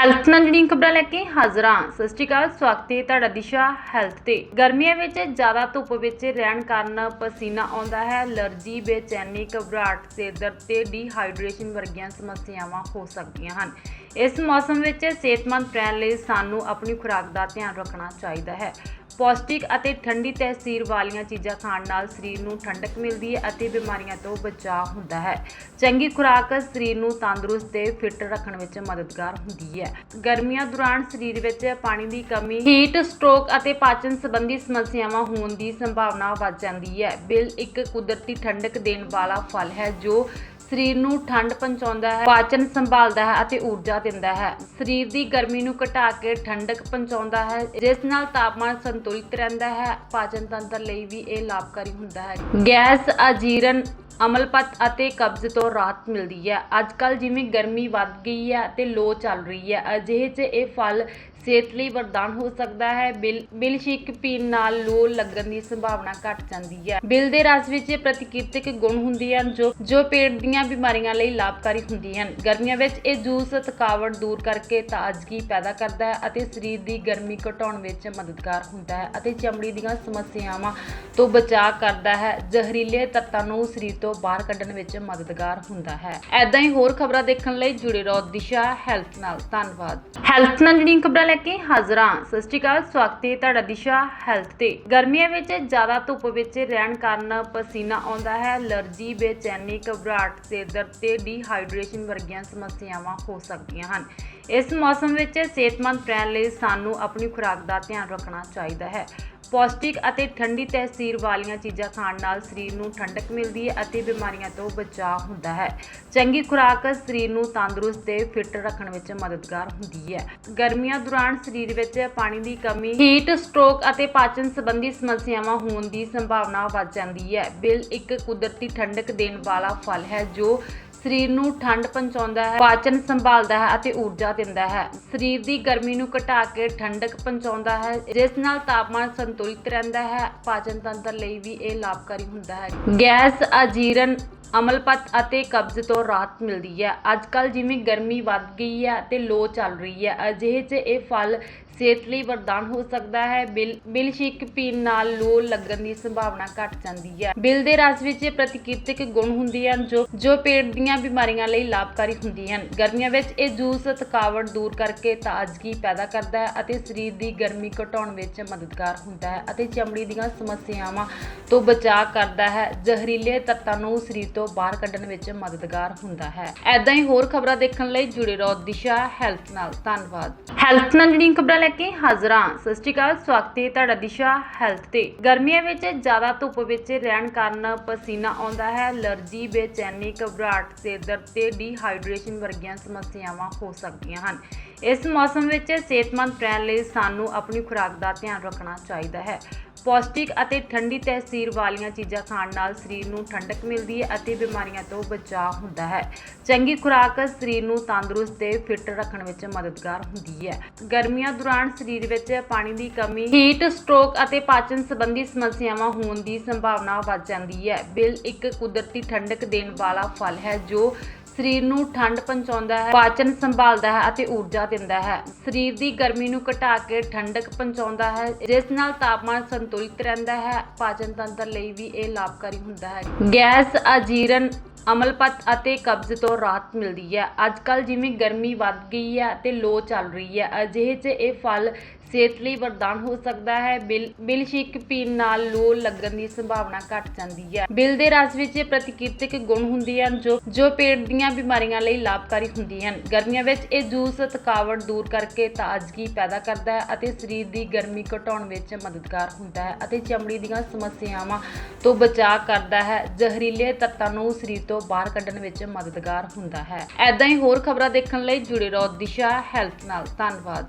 Health ਨਾਲ ਜਿਹੜੀਆਂ ਖਬਰਾਂ ਲੈ ਕੇ ਹਾਜ਼ਰ। ਹਾਂ ਸਤਿ ਸ਼੍ਰੀ ਅਕਾਲ, ਸਵਾਗਤ ਹੈ ਤੁਹਾਡਾ ਦਿਸ਼ਾ ਹੈਲਥ ਤੇ। ਗਰਮੀਆਂ ਵਿੱਚ ਜ਼ਿਆਦਾ ਧੁੱਪ ਵਿੱਚ ਰਹਿਣ ਕਾਰਨ ਪਸੀਨਾ ਆਉਂਦਾ ਹੈ। ਅਲਰਜੀ ਬੇਚੈਨੀ ਘਬਰਾਹਟ, ਸਿਰ ਦਰਦ ਤੇ ਡੀਹਾਈਡਰੇਸ਼ਨ ਵਰਗੀਆਂ ਸਮੱਸਿਆਵਾਂ ਹੋ ਸਕਦੀਆਂ ਹਨ। ਇਸ ਮੌਸਮ ਵਿੱਚ ਸਿਹਤਮੰਦ ਰਹਿਣ ਲਈ ਸਾਨੂੰ ਆਪਣੀ ਖੁਰਾਕ ਦਾ ਧਿਆਨ ਰੱਖਣਾ ਚਾਹੀਦਾ ਹੈ। ਪੌਸ਼ਟਿਕ ਅਤੇ ਠੰਡੀ ਤਸੀਰ ਵਾਲੀਆਂ ਚੀਜ਼ਾਂ ਖਾਣ ਨਾਲ ਸਰੀਰ ਨੂੰ ਠੰਡਕ ਮਿਲਦੀ ਹੈ ਅਤੇ ਬਿਮਾਰੀਆਂ ਤੋਂ ਬਚਾਅ ਹੁੰਦਾ ਹੈ। ਚੰਗੀ ਖੁਰਾਕ ਸਰੀਰ ਨੂੰ ਤੰਦਰੁਸਤ ਤੇ ਫਿੱਟ ਰੱਖਣ ਵਿੱਚ ਮਦਦਗਾਰ ਹੁੰਦੀ ਹੈ। ਗਰਮੀਆਂ ਦੌਰਾਨ ਸਰੀਰ ਵਿੱਚ ਪਾਣੀ ਦੀ ਕਮੀ, ਹੀਟ, ਸਟ੍ਰੋਕ ਅਤੇ ਪਾਚਨ ਸੰਬੰਧੀ ਸਮੱਸਿਆਵਾਂ ਹੋਣ ਦੀ ਸੰਭਾਵਨਾ ਵੱਧ ਜਾਂਦੀ ਹੈ। ਬਿਲ ਇੱਕ ਕੁਦਰਤੀ ਠੰਡਕ ਦੇਣ ਵਾਲਾ ਫਲ ਹੈ ਜੋ ਸਰੀਰ ਨੂੰ ਠੰਡ ਪਹੁੰਚਾਉਂਦਾ ਹੈ, ਪਾਚਨ ਸੰਭਾਲਦਾ ਹੈ ਅਤੇ ਊਰਜਾ ਦਿੰਦਾ ਹੈ। ਸਰੀਰ ਦੀ ਗਰਮੀ ਨੂੰ ਘਟਾ ਕੇ ਠੰਡਕ ਪਹੁੰਚਾਉਂਦਾ ਹੈ, ਜਿਸ ਨਾਲ ਤਾਪਮਾਨ ਸੰਤੁਲਿਤ ਰਹਿੰਦਾ ਹੈ। ਪਾਚਨ ਤੰਤਰ ਲਈ ਵੀ ਇਹ ਲਾਭਕਾਰੀ ਹੁੰਦਾ ਹੈ। ਗੈਸ ਅਜੀਰਨ ਅਮਲਪਤ ਅਤੇ ਕਬਜ਼ ਤੋਂ ਰਾਹਤ ਮਿਲਦੀ ਹੈ। ਅੱਜ ਕੱਲ ਜਿਵੇਂ ਗਰਮੀ ਵੱਧ ਗਈ ਹੈ ਤੇ ਲੋ ਚੱਲ ਰਹੀ ਹੈ, ਅਜਿਹੇ 'ਚ ਇਹ ਫਲ ਸਿਹਤ ਲਈ ਵਰਦਾਨ ਹੋ ਸਕਦਾ ਹੈ। ਬਿਲ ਬਿਲ ਸ਼ੇਕ ਪੀਣ ਨਾਲ ਲੋ ਲੱਗਣ ਦੀ ਸੰਭਾਵਨਾ ਘਟ ਜਾਂਦੀ ਹੈ। ਬਿਲ ਦੇ ਰਸ ਵਿੱਚ ਪ੍ਰਤੀਕ੍ਰਿਤਕ ਗੁਣ ਹੁੰਦੇ ਹਨ ਜੋ ਜੋ ਪੇਟ ਦੀਆਂ ਬਿਮਾਰੀਆਂ ਲਈ ਲਾਭਕਾਰੀ ਹੁੰਦੀਆਂ ਹਨ। ਗਰਮੀਆਂ ਵਿੱਚ ਇਹ ਜੂਸ ਥਕਾਵਟ ਦੂਰ ਕਰਕੇ ਤਾਜ਼ਗੀ ਪੈਦਾ ਕਰਦਾ ਹੈ ਅਤੇ ਸਰੀਰ ਦੀ ਗਰਮੀ ਘਟਾਉਣ ਵਿੱਚ ਮਦਦਗਾਰ ਹੁੰਦਾ ਹੈ ਅਤੇ ਚਮੜੀ ਦੀਆਂ ਸਮੱਸਿਆਵਾਂ ਤੋਂ ਬਚਾਅ ਕਰਦਾ ਹੈ। ਜ਼ਹਿਰੀਲੇ ਤੱਤਾਂ ਨੂੰ ਸਰੀਰ ਤੋਂ ਬਾਹਰ ਕੱਢਣ ਵਿੱਚ ਮਦਦਗਾਰ ਹੁੰਦਾ ਹੈ। ਐਦਾਂ ਹੀ ਹੋਰ ਖਬਰਾਂ ਦੇਖਣ ਲਈ ਜੁੜੇ ਰਹੋ ਦਿਸ਼ਾ ਹੈਲਥ ਨਾਲ। ਧੰਨਵਾਦ। ਹੈਲਥ ਨਾਲ ਜਿਹੜੀਆਂ ਖਬਰਾਂ ਲੈ ਕੇ ਹਾਜ਼ਰ ਹਾਂ। ਸਤਿ ਸ਼੍ਰੀ ਅਕਾਲ, ਸਵਾਗਤ ਹੈ ਤੁਹਾਡਾ ਦਿਸ਼ਾ ਹੈਲਥ ਤੇ। ਗਰਮੀਆਂ ਵਿੱਚ ਜ਼ਿਆਦਾ ਧੁੱਪ ਵਿੱਚ ਰਹਿਣ ਕਾਰਨ ਪਸੀਨਾ ਆਉਂਦਾ ਹੈ। ਅਲਰਜੀ, ਬੇਚੈਨੀ, ਘਬਰਾਹਟ ਸਿਰ ਦਰਦ ਤੇ ਡੀਹਾਈਡਰੇਸ਼ਨ ਵਰਗੀਆਂ ਸਮੱਸਿਆਵਾਂ ਹੋ ਸਕਦੀਆਂ ਹਨ। ਇਸ ਮੌਸਮ ਵਿੱਚ ਸਿਹਤਮੰਦ ਰਹਿਣ ਲਈ ਸਾਨੂੰ ਆਪਣੀ ਖੁਰਾਕ ਦਾ ਧਿਆਨ ਰੱਖਣਾ ਚਾਹੀਦਾ ਹੈ। ਪੌਸ਼ਟਿਕ ਅਤੇ ਠੰਡੀ ਤਸੀਰ ਵਾਲੀਆਂ ਚੀਜ਼ਾਂ ਖਾਣ ਨਾਲ ਸਰੀਰ ਨੂੰ ਠੰਡਕ ਮਿਲਦੀ ਹੈ ਅਤੇ ਬਿਮਾਰੀਆਂ ਤੋਂ ਬਚਾਅ ਹੁੰਦਾ ਹੈ। ਚੰਗੀ ਖੁਰਾਕ ਸਰੀਰ ਨੂੰ ਤੰਦਰੁਸਤ ਤੇ ਫਿੱਟ ਰੱਖਣ ਵਿੱਚ ਮਦਦਗਾਰ ਹੁੰਦੀ ਹੈ। ਗਰਮੀਆਂ ਦੌਰਾਨ ਸਰੀਰ ਵਿੱਚ ਪਾਣੀ ਦੀ ਕਮੀ, ਹੀਟ, ਸਟ੍ਰੋਕ ਅਤੇ ਪਾਚਨ ਸੰਬੰਧੀ ਸਮੱਸਿਆਵਾਂ ਹੋਣ ਦੀ ਸੰਭਾਵਨਾ ਵੱਧ ਜਾਂਦੀ ਹੈ। ਬਿਲ ਇੱਕ ਕੁਦਰਤੀ ਠੰਡਕ ਦੇਣ ਵਾਲਾ ਫਲ ਹੈ ਜੋ ਸਰੀਰ ਨੂੰ ਠੰਡ ਪਹੁੰਚਾਉਂਦਾ ਹੈ, ਪਾਚਨ ਸੰਭਾਲਦਾ ਹੈ ਅਤੇ ਊਰਜਾ ਦਿੰਦਾ ਹੈ। ਸਰੀਰ ਦੀ ਗਰਮੀ ਨੂੰ ਘਟਾ ਕੇ ਠੰਡਕ ਪਹੁੰਚਾਉਂਦਾ ਹੈ, ਜਿਸ ਨਾਲ ਤਾਪਮਾਨ ਸੰਤੁਲਿਤ ਰਹਿੰਦਾ ਹੈ। ਪਾਚਨ ਤੰਤਰ ਲਈ ਵੀ ਇਹ ਲਾਭਕਾਰੀ ਹੁੰਦਾ ਹੈ। ਗੈਸ, ਅਜੀਰਨ ਅਮਲਪਤ ਅਤੇ ਕਬਜ਼ ਤੋਂ ਰਾਹਤ ਮਿਲਦੀ ਹੈ। ਅੱਜ ਕੱਲ ਜਿਵੇਂ ਗਰਮੀ ਵੱਧ ਗਈ ਹੈ ਤੇ ਲੋ ਚੱਲ ਰਹੀ ਹੈ, ਅਜਿਹੇ 'ਚ ਇਹ ਫਲ ਸਿਹਤ ਲਈ ਵਰਦਾਨ ਹੋ ਸਕਦਾ ਹੈ। ਬਿਲ ਬਿਲ ਸ਼ੇਕ ਪੀਣ ਨਾਲ ਲੋ ਲੱਗਣ ਦੀ ਸੰਭਾਵਨਾ ਘਟ ਜਾਂਦੀ ਹੈ। ਬਿਲ ਦੇ ਰਸ ਵਿੱਚ ਪ੍ਰਤੀਕ੍ਰਿਤਕ ਗੁਣ ਹੁੰਦੇ ਹਨ, ਜੋ ਜੋ ਪੇਟ ਦੀਆਂ ਬਿਮਾਰੀਆਂ ਲਈ ਲਾਭਕਾਰੀ ਹੁੰਦੀਆਂ ਹਨ। ਗਰਮੀਆਂ ਵਿੱਚ ਇਹ ਜੂਸ ਥਕਾਵਟ ਦੂਰ ਕਰਕੇ ਤਾਜ਼ਗੀ ਪੈਦਾ ਕਰਦਾ ਹੈ ਅਤੇ ਸਰੀਰ ਦੀ ਗਰਮੀ ਘਟਾਉਣ ਵਿੱਚ ਮਦਦਗਾਰ ਹੁੰਦਾ ਹੈ ਅਤੇ ਚਮੜੀ ਦੀਆਂ ਸਮੱਸਿਆਵਾਂ ਤੋਂ ਬਚਾਅ ਕਰਦਾ ਹੈ। ਜ਼ਹਿਰੀਲੇ ਤੱਤਾਂ ਨੂੰ ਸਰੀਰ ਤੋਂ ਬਾਹਰ ਕੱਢਣ ਵਿੱਚ ਮਦਦਗਾਰ ਹੁੰਦਾ ਹੈ। ਐਦਾਂ ਹੀ ਹੋਰ ਖਬਰਾਂ ਦੇਖਣ ਲਈ ਜੁੜੇ ਰਹੋ ਦਿਸ਼ਾ ਹੈਲਥ ਨਾਲ। ਧੰਨਵਾਦ। ਹੈਲਥ ਨਾਲ ਜਿਹੜੀਆਂ ਖਬਰਾਂ ਲੈ ਕੇ ਹਾਜ਼ਰ। ਸਤਿ ਸ਼੍ਰੀ ਅਕਾਲ, ਸਵਾਗਤ ਹੈ ਤੁਹਾਡਾ ਦਿਸ਼ਾ ਹੈਲਥ ਤੇ। ਗਰਮੀਆਂ ਵਿੱਚ ਜ਼ਿਆਦਾ ਧੁੱਪ ਵਿੱਚ ਰਹਿਣ ਕਾਰਨ ਪਸੀਨਾ ਆਉਂਦਾ ਹੈ। ਅਲਰਜੀ, ਬੇਚੈਨੀ, ਘਬਰਾਹਟ, ਸਿਰ ਦਰਦ ਤੇ ਡੀਹਾਈਡਰੇਸ਼ਨ ਵਰਗੀਆਂ ਸਮੱਸਿਆਵਾਂ ਹੋ ਸਕਦੀਆਂ ਹਨ। ਇਸ ਮੌਸਮ ਵਿੱਚ ਸਿਹਤਮੰਦ ਰਹਿਣ ਲਈ ਸਾਨੂੰ ਆਪਣੀ ਖੁਰਾਕ ਦਾ ਧਿਆਨ ਰੱਖਣਾ ਚਾਹੀਦਾ ਹੈ। ਪੌਸ਼ਟਿਕ ਅਤੇ ਠੰਡੀ ਤਹਿਸੀਰ ਵਾਲੀਆਂ ਚੀਜ਼ਾਂ ਖਾਣ ਨਾਲ ਸਰੀਰ ਨੂੰ ਠੰਡਕ ਮਿਲਦੀ ਹੈ ਅਤੇ ਬਿਮਾਰੀਆਂ ਤੋਂ ਬਚਾਅ ਹੁੰਦਾ ਹੈ। ਚੰਗੀ ਖੁਰਾਕ ਸਰੀਰ ਨੂੰ ਤੰਦਰੁਸਤ ਤੇ ਫਿੱਟ ਰੱਖਣ ਵਿੱਚ ਮਦਦਗਾਰ ਹੁੰਦੀ ਹੈ। ਗਰਮੀਆਂ ਦੌਰਾਨ ਸਰੀਰ ਵਿੱਚ ਪਾਣੀ ਦੀ ਕਮੀ ਹੀਟ ਸਟ੍ਰੋਕ ਅਤੇ ਪਾਚਨ ਸੰਬੰਧੀ ਸਮੱਸਿਆਵਾਂ ਹੋਣ ਦੀ ਸੰਭਾਵਨਾ ਵੱਧ ਜਾਂਦੀ ਹੈ। ਬਿਲ ਇੱਕ ਕੁਦਰਤੀ ਠੰਡਕ ਦੇਣ ਵਾਲਾ ਫਲ ਹੈ ਜੋ ਸਰੀਰ ਨੂੰ ਠੰਡ ਪਹੁੰਚਾਉਂਦਾ ਹੈ, ਪਾਚਨ ਸੰਭਾਲਦਾ ਹੈ ਅਤੇ ਊਰਜਾ ਦਿੰਦਾ ਹੈ। ਸਰੀਰ ਦੀ ਗਰਮੀ ਨੂੰ ਘਟਾ ਕੇ ਠੰਡਕ ਪਹੁੰਚਾਉਂਦਾ ਹੈ, ਜਿਸ ਨਾਲ ਤਾਪਮਾਨ ਸੰਤੁਲਿਤ ਰਹਿੰਦਾ ਹੈ। ਪਾਚਨ ਤੰਤਰ ਲਈ ਵੀ ਇਹ ਲਾਭਕਾਰੀ ਹੁੰਦਾ ਹੈ। ਗੈਸ ਅਜੀਰਨ ਅਮਲਪਤ ਅਤੇ ਕਬਜ਼ ਤੋਂ ਰਾਹਤ ਮਿਲਦੀ ਹੈ। ਅੱਜ ਕੱਲ ਜਿਵੇਂ ਗਰਮੀ ਵੱਧ ਗਈ ਹੈ ਅਤੇ ਲੋ ਚੱਲ ਰਹੀ ਹੈ, ਅਜਿਹੇ 'ਚ ਇਹ ਫਲ ਸਿਹਤ ਲਈ ਵਰਦਾਨ ਹੋ ਸਕਦਾ ਹੈ। ਬਿਲ ਬਿਲ ਸ਼ੇਕ ਪੀਣ ਨਾਲ ਲੋ ਲੱਗਣ ਦੀ ਸੰਭਾਵਨਾ ਘਟ ਜਾਂਦੀ ਹੈ। ਬਿਲ ਦੇ ਰਸ ਵਿੱਚ ਪ੍ਰਤੀਕ੍ਰਿਤਕ ਗੁਣ ਹੁੰਦੇ ਹਨ, ਜੋ ਜੋ ਪੇਟ ਦੀਆਂ ਬਿਮਾਰੀਆਂ ਲਈ ਲਾਭਕਾਰੀ ਹੁੰਦੀ ਹਨ। ਗਰਮੀਆਂ ਵਿੱਚ ਇਹ ਜੂਸ ਥਕਾਵਟ ਦੂਰ ਕਰਕੇ ਤਾਜ਼ਗੀ ਪੈਦਾ ਕਰਦਾ ਹੈ ਅਤੇ ਸਰੀਰ ਦੀ ਗਰਮੀ ਘਟਾਉਣ ਵਿੱਚ ਮਦਦਗਾਰ ਹੁੰਦਾ ਹੈ ਅਤੇ ਚਮੜੀ ਦੀਆਂ ਸਮੱਸਿਆਵਾਂ ਤੋਂ ਬਚਾਅ ਕਰਦਾ ਹੈ। ਜ਼ਹਿਰੀਲੇ ਤੱਤਾਂ ਨੂੰ ਸਰੀਰ ਤੋਂ ਬਾਹਰ ਕੱਢਣ ਵਿੱਚ ਮਦਦਗਾਰ ਹੁੰਦਾ ਹੈ। ਐਦਾਂ ਹੀ ਹੋਰ ਖਬਰਾਂ ਦੇਖਣ ਲਈ ਜੁੜੇ ਰਹੋ ਦਿਸ਼ਾ ਹੈਲਥ ਨਾਲ। ਧੰਨਵਾਦ।